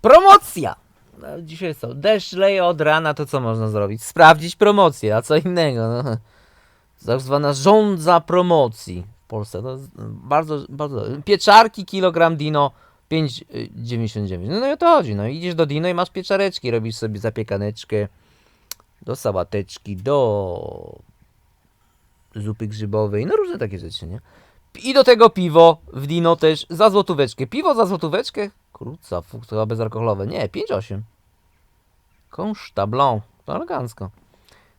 Promocja! No, dzisiaj co? Deszcz leje od rana, to co można zrobić? Sprawdzić promocję, a co innego. No. Tak zwana rządza promocji w Polsce. To bardzo, bardzo. Pieczarki, kilogram Dino 5,99. No, no i o to chodzi. No idziesz do Dino i masz pieczareczki, robisz sobie zapiekaneczkę do sałateczki, do zupy grzybowej, no różne takie rzeczy, nie? I do tego piwo w Dino też za złotóweczkę. Piwo za złotóweczkę? Krótca, chyba bezalkoholowe. Nie, 5,8. Konszta Blanc, to elegancko.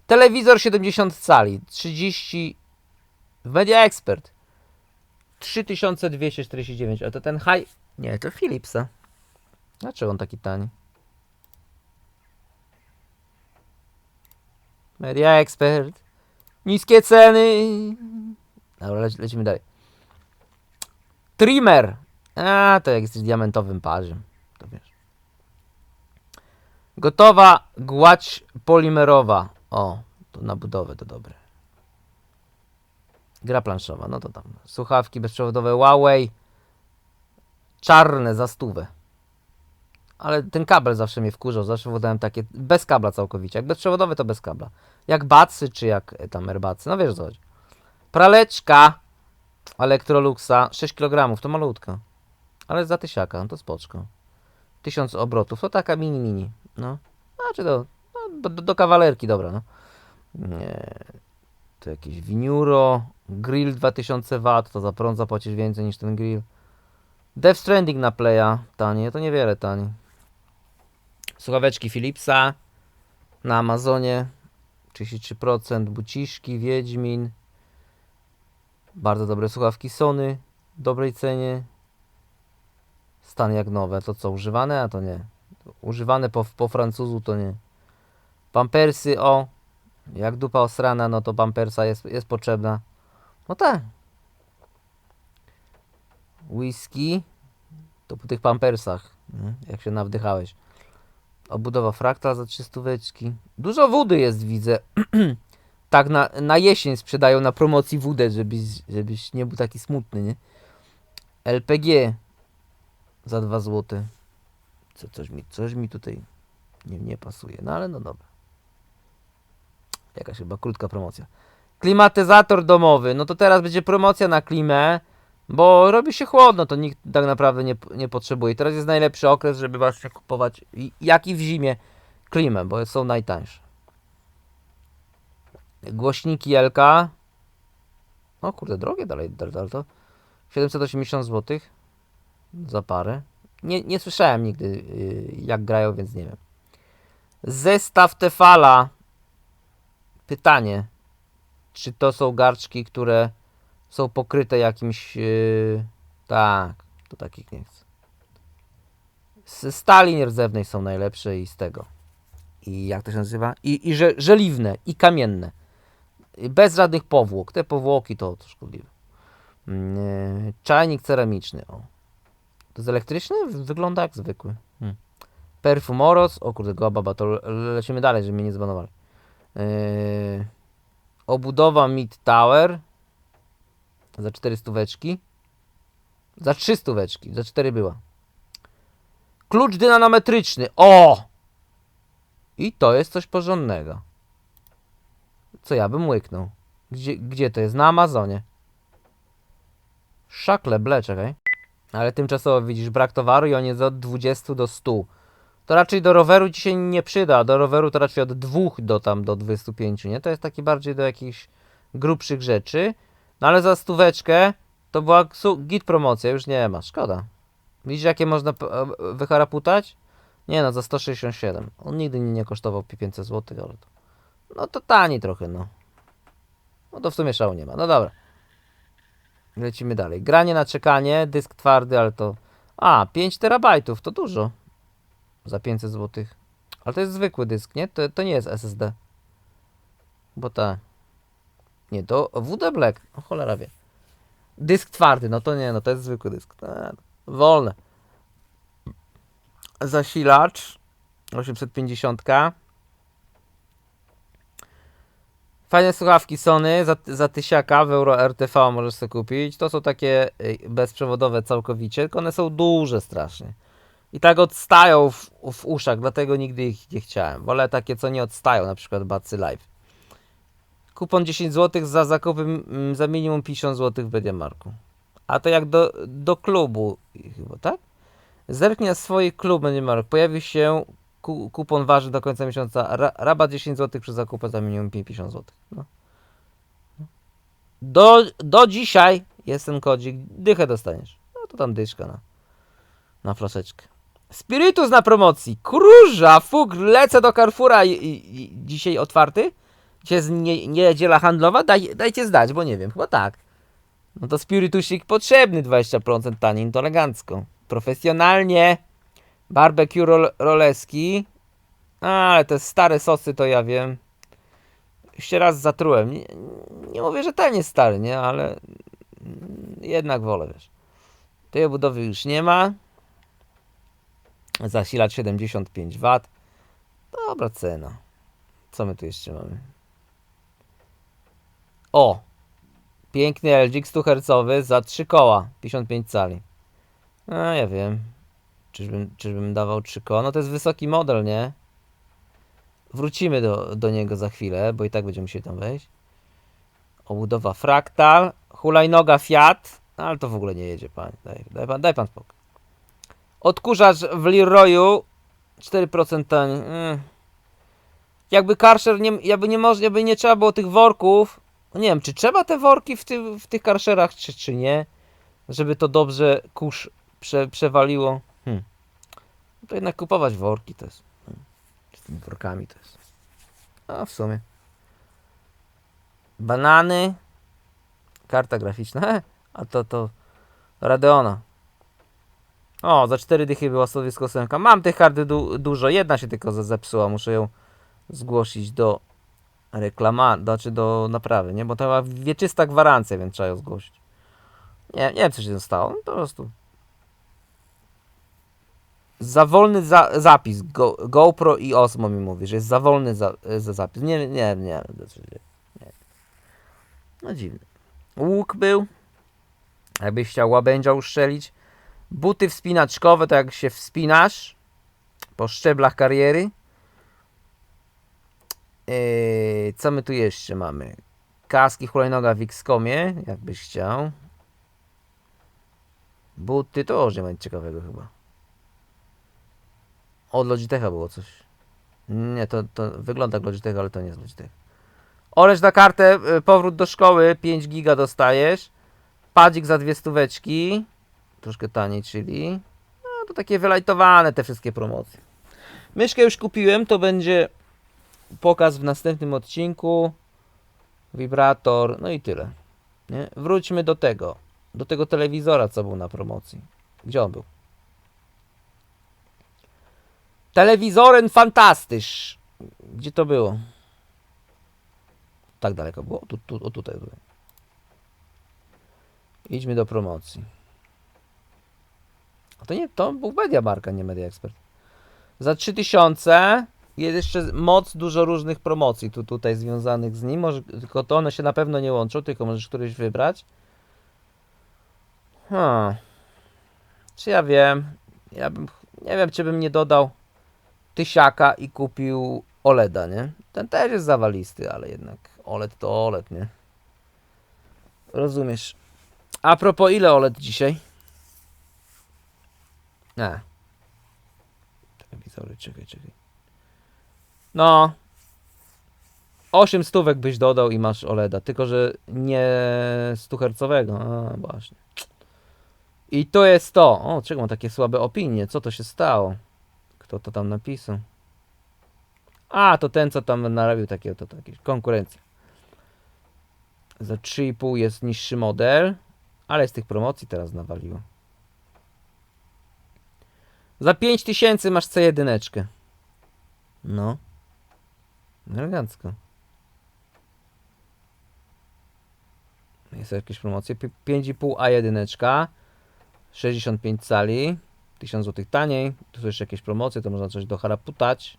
Telewizor 70 cali, 30 w Media Expert. 3249, a to ten high... Nie, to Philipsa. Dlaczego on taki tani? Media Expert. Niskie ceny. Dobra, lec lecimy dalej. Trimmer. A, to jak jesteś diamentowym parzem. To wiesz. Gotowa gładź polimerowa. O, to na budowę to dobre. Gra planszowa, no to tam. Słuchawki bezprzewodowe Huawei. Czarne za stówę. Ale ten kabel zawsze mnie wkurzał. Zawsze wodałem takie bez kabla całkowicie. Jak bezprzewodowy to bez kabla. Jak bacy czy jak e, tam erbacy. No wiesz co chodzi. Praleczka Electroluxa 6 kg to malutka. Ale za tysiaka, no to spoczko. 1000 obrotów, to taka mini mini. No. Znaczy do, no, do, do, do kawalerki, dobra, no. Nie. To jakieś winiuro, grill 2000 W, to za prąd zapłacisz więcej niż ten grill. Death Stranding na playa, tanie, to niewiele tanie. Słuchaweczki Philipsa na Amazonie 33%, buciszki, Wiedźmin. Bardzo dobre słuchawki Sony, dobrej cenie. Stan jak nowe, to co, używane? A to nie. Używane po, po francuzu to nie. Pampersy, o. Jak dupa osrana, no to pampersa jest, jest potrzebna. No tak. Whisky. To po tych pampersach, nie? jak się nawdychałeś. Obudowa fraktal za 300 weczki. Dużo wody jest, widzę. tak na, na jesień sprzedają na promocji wódę, żebyś, żebyś nie był taki smutny, nie? LPG za 2 zł. Co, coś, mi, coś mi tutaj nie, nie pasuje, no ale no dobra. Jakaś chyba krótka promocja. Klimatyzator domowy. No to teraz będzie promocja na klimę, bo robi się chłodno, to nikt tak naprawdę nie, nie potrzebuje. Teraz jest najlepszy okres, żeby właśnie kupować, jak i w zimie, klimę, bo są najtańsze. Głośniki LK. O kurde, drogie dalej, dalej to. 780 zł za parę. Nie, nie słyszałem nigdy yy, jak grają, więc nie wiem. Zestaw Tefala. Pytanie. Czy to są garczki, które są pokryte jakimś... Yy... Tak, to takich nie chcę. Z stali nierdzewnej są najlepsze i z tego. I jak to się nazywa? I, i że, żeliwne, i kamienne. Bez żadnych powłok. Te powłoki to, szkodliwe. Mm, yy, Czajnik ceramiczny. O. To jest elektryczny? Wygląda jak zwykły. Hmm. Perfumoros. O kurde, goła baba, to le- lecimy dalej, żeby mnie nie zbanowali. Yy, obudowa Mid Tower. Za 400 weczki. Za 300 weczki. Za 4 była. Klucz dynanometryczny. O! I to jest coś porządnego. Co ja bym łyknął. Gdzie, gdzie to jest? Na Amazonie. Szakle, ble, czekaj. Ale tymczasowo widzisz brak towaru i on jest od 20 do 100. To raczej do roweru ci się nie przyda. Do roweru to raczej od 2 do tam do 25, nie? To jest taki bardziej do jakichś grubszych rzeczy. No ale za stóweczkę to była git promocja, już nie ma. Szkoda. Widzisz jakie można e, wyharaputać? Nie no, za 167. On nigdy nie kosztował 500 zł, ale to... No to tani trochę, no. No to w sumie szału nie ma. No dobra. Lecimy dalej. Granie na czekanie, dysk twardy, ale to... A, 5 terabajtów, to dużo. Za 500 zł. Ale to jest zwykły dysk, nie? To, to nie jest SSD. Bo ta... Nie, to WD Black. O cholera wie. Dysk twardy, no to nie, no to jest zwykły dysk. Wolne. Zasilacz 850. Fajne słuchawki Sony za, za tysiaka w Euro RTV możesz sobie kupić. To są takie y, bezprzewodowe całkowicie, tylko one są duże strasznie. I tak odstają w, w uszach, dlatego nigdy ich nie chciałem. Wolę takie, co nie odstają, na przykład Bacy Live. Kupon 10 zł za zakupy za minimum 50 zł w Mediamarku. A to jak do, do klubu chyba, tak? Zerknij na swój klub Mediamark. Pojawi się ku, kupon ważny do końca miesiąca. Ra, rabat 10 zł przy zakupie za minimum 50 zł. No. Do, do dzisiaj jest ten kodzik. Dychę dostaniesz. No to tam dyszka na, na flaszeczkę. Spiritus na promocji. Króża, fug, lecę do Carrefoura. I, i, i, dzisiaj otwarty? Dzisiaj jest nie, niedziela handlowa? Daj, dajcie zdać, bo nie wiem. Chyba tak. No to spiritusik potrzebny. 20% tanin, to elegancko. Profesjonalnie. Barbecue rol, roleski. A, ale te stare sosy to ja wiem. Jeszcze raz zatrułem. Nie, nie mówię, że ten jest stary, nie? Ale jednak wolę, wiesz. Tej obudowy już nie ma. Zasilacz 75 W. Dobra cena. Co my tu jeszcze mamy? O! Piękny LG 100 Hz za 3 koła. 55 cali. No ja wiem. Czyżbym, czyżbym dawał 3 koła? No to jest wysoki model, nie? Wrócimy do, do niego za chwilę, bo i tak będziemy musieli tam wejść. Obudowa fraktal. Hulajnoga Fiat. No, ale to w ogóle nie jedzie, pan. Daj, daj, pan, daj pan spokój. Odkurzacz w Leroyu 4% taniej. Mm. Jakby Karcher nie, jakby nie można, jakby nie trzeba było tych worków. No nie wiem, czy trzeba te worki w, ty, w tych Karcherach, czy, czy nie? Żeby to dobrze kurz prze, przewaliło. No to jednak kupować worki to jest. hmm. Z tymi workami to jest. A w sumie. Banany. Karta graficzna. A to to Radeona. O, za cztery dychy była stanowisko ósemka. Mam tych kart du dużo. Jedna się tylko ze- zepsuła. Muszę ją zgłosić do reklama, znaczy do naprawy, nie? Bo to ma wieczysta gwarancja, więc trzeba ją zgłosić. Nie, nie wiem, co się stało. No, po prostu. Za wolny za zapis. Go GoPro i Osmo mi mówi, że jest za wolny za, za zapis. Nie, nie, nie. No dziwne. Łuk był. Jakbyś chciał łabędzia uszczelić. Buty wspinaczkowe, to jak się wspinasz po szczeblach kariery. Yy, co my tu jeszcze mamy? Kaski hulajnoga w X-komie, jakbyś chciał. Buty to już nie będzie ciekawego chyba. Od Logitecha było coś. Nie, to, to wygląda jak Logitech, ale to nie jest Logitech. Oresz na kartę, y, powrót do szkoły, 5 giga dostajesz. Padzik za dwie stóweczki. Troszkę taniej, czyli... No to takie wylajtowane te wszystkie promocje. Myszkę już kupiłem, to będzie pokaz w następnym odcinku. Wibrator, no i tyle. Nie? Wróćmy do tego. Do tego telewizora, co był na promocji. Gdzie on był? Telewizoren fantastysz. Gdzie to było? Tak daleko było? Tu, tu, o tutaj było. Idźmy do promocji. A to nie, to był Media Marka, nie Media Expert. Za 3000 jest jeszcze moc dużo różnych promocji tu, tutaj związanych z nim. Może, tylko to one się na pewno nie łączą, tylko możesz któryś wybrać. Hmm. Czy ja wiem? Ja bym, nie wiem, czy bym nie dodał tysiaka i kupił OLEDa, nie? Ten też jest zawalisty, ale jednak OLED to OLED, nie? Rozumiesz. A propos, ile OLED dzisiaj? Nie. Telewizory, czekaj, czekaj. No. 8 stówek byś dodał i masz OLEDa, tylko że nie 100 hercowego. A, właśnie. I to jest to. O, czego mam takie słabe opinie? Co to się stało? Kto to tam napisał? A, to ten, co tam narobił takie to, to jakieś konkurencje. Za 3,5 jest niższy model, ale z tych promocji teraz nawaliło. Za 5000 masz C1. No. Elegancko. Jest jakieś promocje. Pi- 5,5 A1. 65 cali. 1000 zł taniej. Tu są jeszcze jakieś promocje, to można coś doharaputać.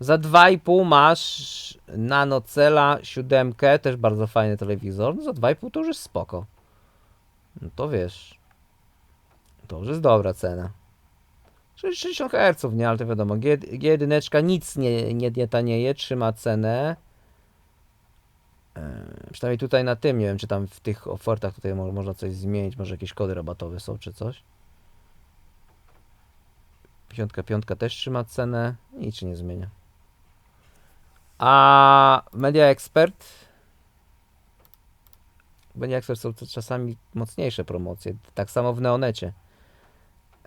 Za 2,5 masz Nanocela 7, też bardzo fajny telewizor. No za 2,5 to już jest spoko. No to wiesz. To już jest dobra cena. 60 Hz, nie, ale to wiadomo, G, G1 nic nie, nie, nie tanieje, trzyma cenę. E, Przynajmniej tutaj na tym, nie wiem, czy tam w tych ofertach tutaj mo można coś zmienić, może jakieś kody rabatowe są, czy coś. 55 też trzyma cenę, nic się nie zmienia. A Media Expert Media Expert są czasami mocniejsze promocje, tak samo w Neonecie.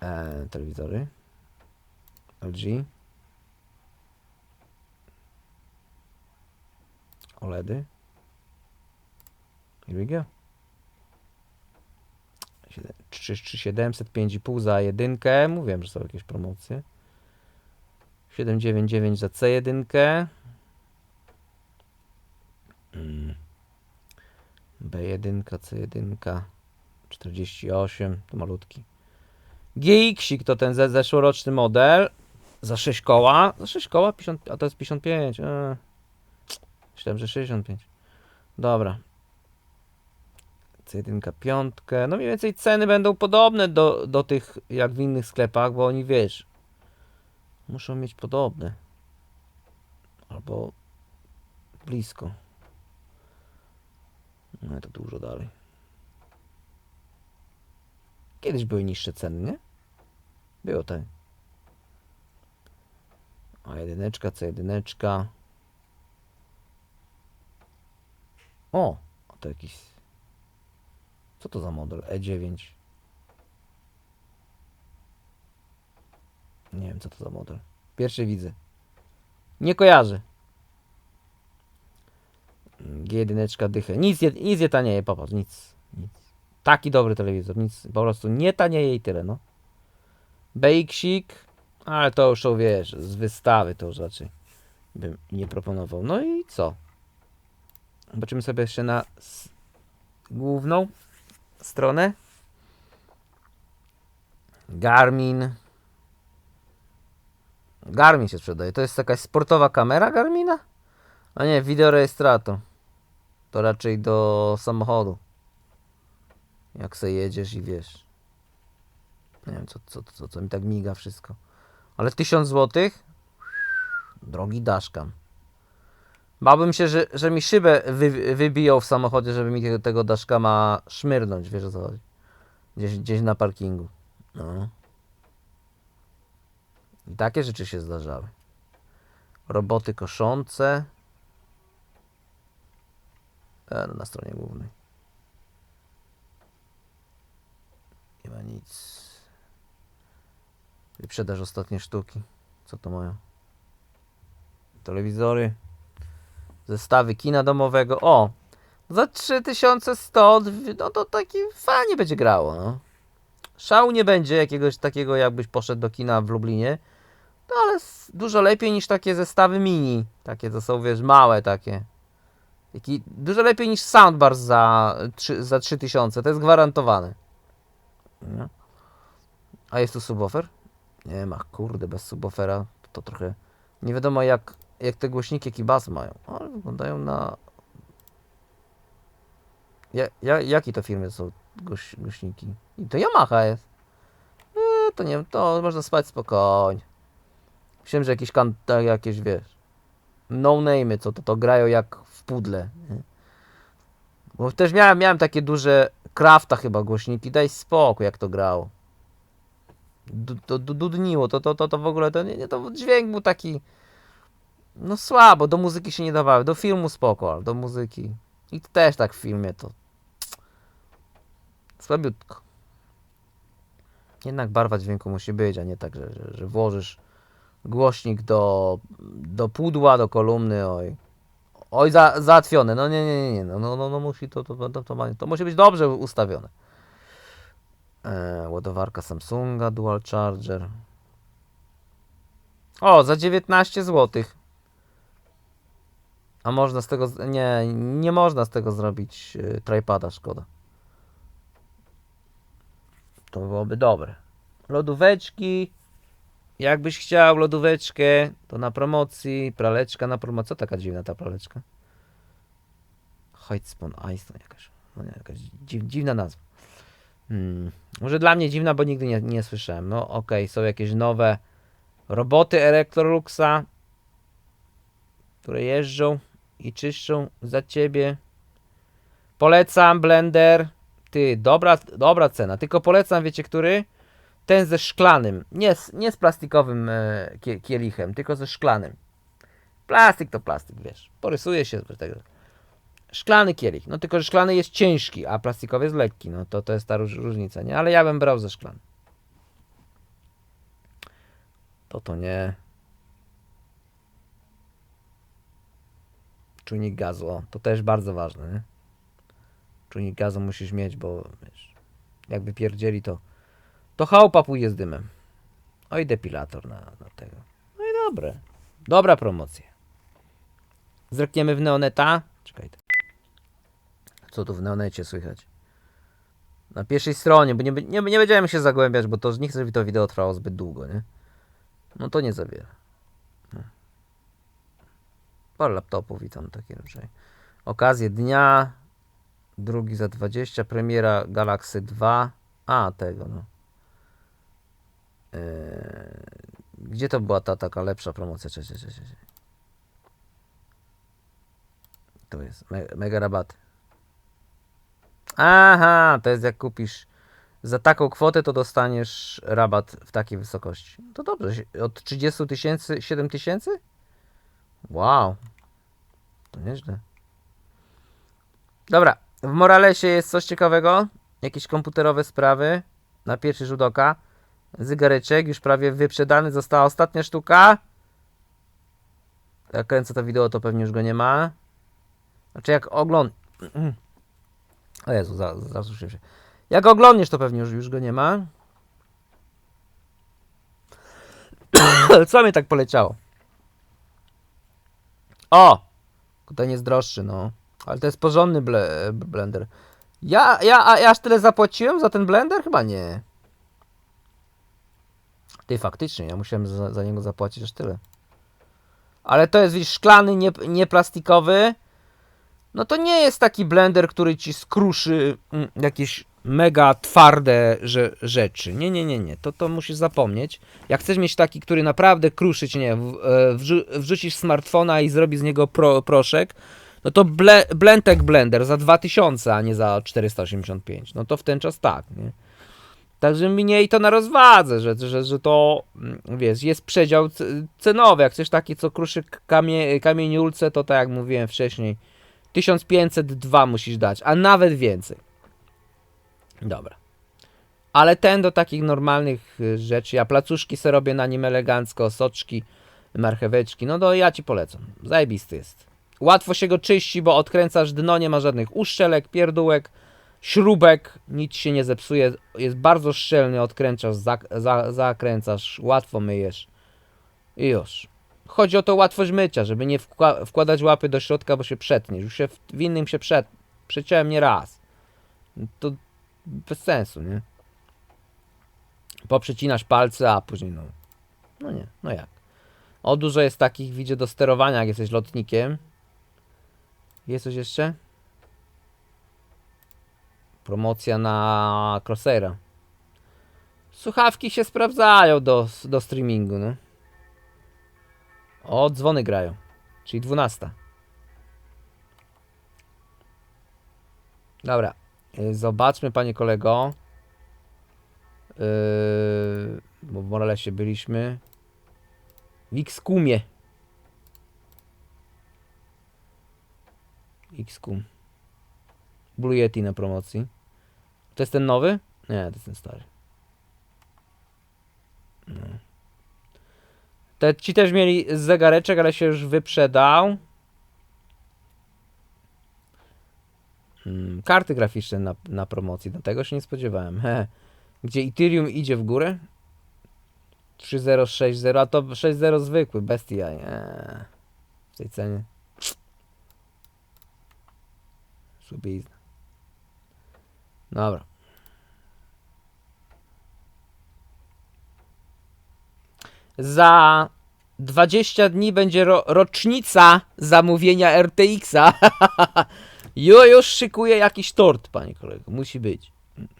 E, telewizory. LG. OLEDy. Here we go. 3700, 5,5 za jedynkę. Mówiłem, że są jakieś promocje. 799 za C1. Mm. B1, C1. 48, to malutki. GX to ten ze zeszłoroczny model. Za 6 koła. Za 6 koła, 50, a to jest 55. Eee. Myślałem, że 65. Dobra. C1 piątkę. No mniej więcej ceny będą podobne do, do tych jak w innych sklepach, bo oni wiesz. Muszą mieć podobne. Albo blisko. No to dużo dalej. Kiedyś były niższe ceny, nie? Było tak. A jedyneczka, co jedyneczka. O, to jakiś. Co to za model? E9. Nie wiem, co to za model. Pierwszy widzę. Nie kojarzę. G1 dychę. Nic, nic nie tanieje, popatrz, nic. Nic. Taki dobry telewizor, nic, po prostu nie tanieje i tyle, no. BX-ik, ale to już wiesz, z wystawy to już raczej bym nie proponował. No i co? Zobaczymy sobie jeszcze na główną stronę. Garmin. Garmin się sprzedaje. To jest jakaś sportowa kamera Garmina? A nie, wideorejestrator. To raczej do samochodu. Jak se jedziesz i wiesz. Nie wiem, co, co, co, co mi tak miga wszystko. Ale 1000 złotych? Drogi daszkam. Bałbym się, że, że mi szybę wy, wybiją w samochodzie, żeby mi tego, tego daszkama szmyrnąć, wiesz o co chodzi. Gdzieś, gdzieś na parkingu. No. I takie rzeczy się zdarzały. Roboty koszące. E, na stronie głównej. Nie ma nic. Wyprzedaż ostatnie sztuki. Co to mają? Telewizory. Zestawy kina domowego. O! Za 3100, no to taki fajnie będzie grało, no. Szału nie będzie jakiegoś takiego, jakbyś poszedł do kina w Lublinie. No ale dużo lepiej niż takie zestawy mini. Takie to są, wiesz, małe takie. Taki, dużo lepiej niż soundbar za, za 3000, to jest gwarantowane. No. A jest tu subwoofer? Nie ma, kurde, bez subwoofera to trochę... Nie wiadomo jak, jak te głośniki jaki bas mają, ale wyglądają na... Ja, ja, jaki to firmy są głoś, głośniki? I to Yamaha jest. E, to nie wiem, to można spać spokojnie. Myślałem, że jakieś kan... tak, jakieś, wiesz... No name'y, co to, to grają jak w pudle. nie? Bo też miałem, miałem takie duże Krafta chyba głośniki, daj spokój jak to grało. Du- To du- dudniło, to, to, to, to w ogóle, to, nie, to dźwięk był taki, no słabo, do muzyki się nie dawały, do filmu spoko, ale do muzyki. I też tak w filmie to słabiutko. Jednak barwa dźwięku musi być, a nie tak, że, że, że włożysz głośnik do, do pudła, do kolumny, oj. Oj, za, załatwione. No nie, nie, nie, nie. No, no, no, no musi to, to, to, to, to musi być dobrze ustawione. E, ładowarka Samsunga, Dual Charger. O, za 19 zł. A można z tego. Nie, nie można z tego zrobić e, tripada, szkoda. To byłoby dobre. Lodóweczki. Jakbyś chciał lodóweczkę, to na promocji. Praleczka na promocji. Co taka dziwna ta praleczka? Heightspon Ice, jakaś, no jakaś dziw, dziwna nazwa. Hmm. Może dla mnie dziwna, bo nigdy nie, nie słyszałem. No okej, są jakieś nowe roboty Electroluxa, które jeżdżą i czyszczą za ciebie. Polecam blender. Ty, dobra, dobra cena. Tylko polecam, wiecie który? Ten ze szklanym. Nie z, nie z plastikowym e, kie- kielichem, tylko ze szklanym. Plastik to plastik, wiesz. Porysuje się z tego. Szklany kielich. No tylko, że szklany jest ciężki, a plastikowy jest lekki. No to to jest ta róż, różnica, nie? Ale ja bym brał ze szklany. To to nie. Czujnik gazu, to też bardzo ważne, nie? Czujnik gazu musisz mieć, bo wiesz, jak wypierdzieli to to chałupa pójdzie z dymem. Oj, depilator na, na tego. No i dobre. Dobra promocja. Zrekniemy w Neoneta. Czekaj. Co tu w Neonecie słychać? Na pierwszej stronie, bo nie, nie, nie będziemy się zagłębiać, bo to nie chcę, żeby to wideo trwało zbyt długo, nie? No to nie za wiele. Parę laptopów i tam takie raczej. Okazje dnia. Drugi za 20. Premiera Galaxy 2. A, tego no. Eee, Gdzie to była ta taka lepsza promocja? Cześć, cześć, cześć. cześć. To jest me, mega rabaty. Aha, to jest jak kupisz za taką kwotę, to dostaniesz rabat w takiej wysokości. To dobrze. Od 30 tysięcy 7 tysięcy? Wow. To nieźle. Dobra. W Moralesie jest coś ciekawego. Jakieś komputerowe sprawy. Na pierwszy rzut oka. Zygareczek już prawie wyprzedany. Została ostatnia sztuka. Jak kręcę to wideo, to pewnie już go nie ma. Znaczy jak ogląd... O Jezu, za- za- zasłyszałem się. Jak oglądniesz, to pewnie już, już go nie ma. Co mi tak poleciało? O! Ten jest droższy, no. Ale to jest porządny ble, blender. Ja, ja, a ja aż tyle zapłaciłem za ten blender? Chyba nie. Ty, faktycznie, ja musiałem za, za niego zapłacić aż tyle. Ale to jest, widzisz, szklany, nie, nie plastikowy. No to nie jest taki blender, który ci skruszy mm, jakieś mega twarde że, rzeczy. Nie, nie, nie, nie. To, to musisz zapomnieć. Jak chcesz mieć taki, który naprawdę kruszy nie w- e, wrzu wrzucisz smartfona i zrobi z niego pro, proszek, no to ble, Blender za 2000, a nie za 485. No to w ten czas tak, nie? Także mniej to na rozwadze, że, że, że to, mm, wiesz, jest przedział cenowy. Jak chcesz taki, co kruszy kamie, kamieniulce, to tak jak mówiłem wcześniej, 1502 musisz dać, a nawet więcej. Dobra. Ale ten do takich normalnych y, rzeczy, ja placuszki se robię na nim elegancko, soczki, marcheweczki, no to ja ci polecam. Zajebisty jest. Łatwo się go czyści, bo odkręcasz dno, nie ma żadnych uszczelek, pierdółek, śrubek, nic się nie zepsuje, jest bardzo szczelny, odkręcasz, zak za zakręcasz, łatwo myjesz i już. Chodzi o to łatwość mycia, żeby nie wkła wkładać łapy do środka, bo się przetniesz. Już się w, w innym się przeciąłem nie raz. To bez sensu, nie? Poprzecinasz palce, a później no. No nie, no jak? O, dużo jest takich widzie do sterowania, jak jesteś lotnikiem. Jest coś jeszcze? Promocja na Crosshaira. Słuchawki się sprawdzają do, do streamingu, no. O, dzwony grają. Czyli 12. Dobra. Y, Zobaczmy, panie kolego. Yy, bo w Moralesie byliśmy. W X-Kumie. X-Kum. Blue Yeti na promocji. To jest ten nowy? Nie, to jest ten stary. No. Te, ci też mieli zegareczek, ale się już wyprzedał. Hmm, karty graficzne na, na promocji. Do tego się nie spodziewałem. He. Gdzie Ethereum idzie w górę? 3060, a to 6.0 zwykły, bez TI. Eee, w tej cenie. Subizna. Dobra. Za 20 dni będzie ro rocznica zamówienia RTX-a. Jo, już szykuję jakiś tort, panie kolego. Musi być.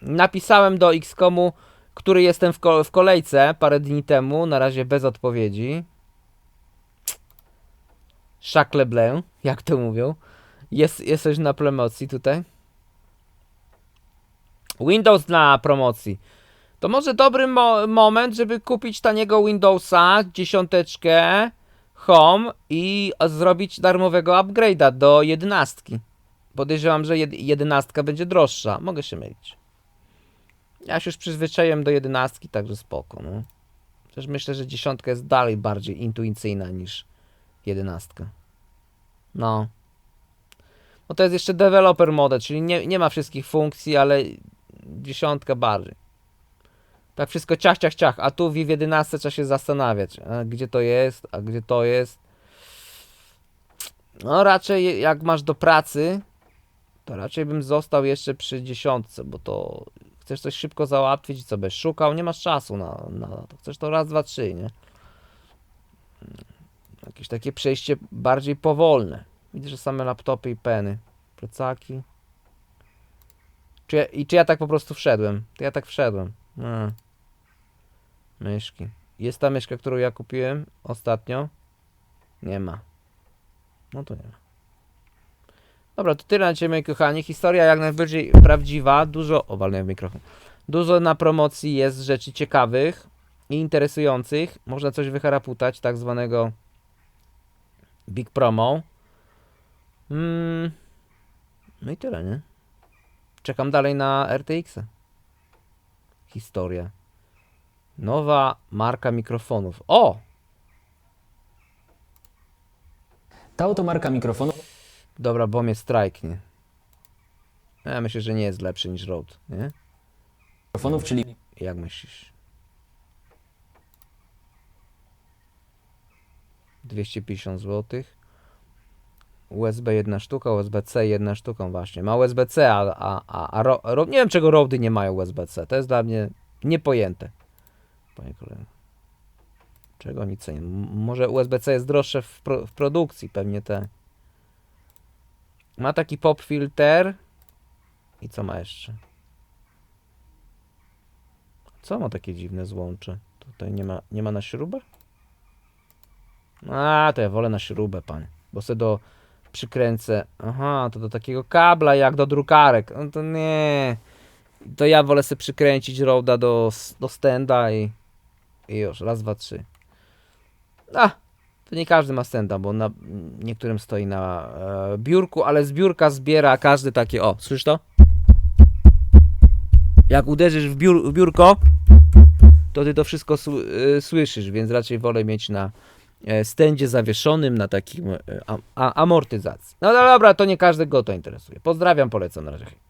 Napisałem do Xcomu, który jestem w, ko- w kolejce parę dni temu, na razie bez odpowiedzi. Bleu, jak to mówią. Jest, na promocji tutaj. Windows na promocji. To może dobry mo- moment, żeby kupić taniego Windowsa, dziesiąteczkę, Home i zrobić darmowego upgrade'a do jedenastki. Podejrzewam, że jed- jedenastka będzie droższa. Mogę się mylić. Ja się już przyzwyczaiłem do jedenastki, także spoko. No. Też myślę, że dziesiątka jest dalej bardziej intuicyjna niż jedenastka. No. No to jest jeszcze developer mode, czyli nie, nie ma wszystkich funkcji, ale dziesiątka bardziej. Tak wszystko ciach, ciach, ciach, a tu w 11 trzeba się zastanawiać, a gdzie to jest, a gdzie to jest. No raczej jak masz do pracy, to raczej bym został jeszcze przy dziesiątce, bo to chcesz coś szybko załatwić co byś szukał, nie masz czasu na, na to. Chcesz to raz, dwa, trzy, nie? Jakieś takie przejście bardziej powolne. Widzę, że same laptopy i peny. Plecaki. Czy ja, I czy ja tak po prostu wszedłem? To ja tak wszedłem. A. Myszki. Jest ta myszka, którą ja kupiłem ostatnio? Nie ma. No to nie ma. Dobra, to tyle na dzisiaj, moi kochani. Historia jak najbardziej prawdziwa. Dużo. O, walnąłem w mikrofon. Dużo na promocji jest rzeczy ciekawych i interesujących. Można coś wyharaputać, tak zwanego Big Promo. Mm. No i tyle, nie? Czekam dalej na RTX. Historia. Nowa marka mikrofonów. O! Ta oto marka mikrofonu Dobra, bo mnie strajknie. Ja myślę, że nie jest lepszy niż Rode, nie? mikrofonów, czyli Jak myślisz? 250 zł. USB jedna sztuka, USB-C jedna sztuką właśnie. Ma USB-C, a, a, a, a ro, ro, nie wiem czego Rody nie mają USB-C. To jest dla mnie niepojęte. Panie kolego. Czego oni cenią? M- Może USB-C jest droższe w, pro, w produkcji, pewnie te. Ma taki pop filter. I co ma jeszcze? Co ma takie dziwne złącze? Tutaj nie ma, nie ma na śrubę? A, to ja wolę na śrubę, panie. Bo sobie do przykręcę. Aha, to do takiego kabla jak do drukarek. No to nie. To ja wolę sobie przykręcić Roda do, do stenda i, i już. Raz, dwa, trzy. A, to nie każdy ma stenda, bo na niektórym stoi na e, biurku, ale z biurka zbiera każdy takie. O, słyszysz to? Jak uderzysz w, biur, w biurko, to ty to wszystko y, słyszysz, więc raczej wolę mieć na e, stędzie zawieszonym, na takim e, a, amortyzacji. No dobra, to nie każdego to interesuje. Pozdrawiam, polecam na razie.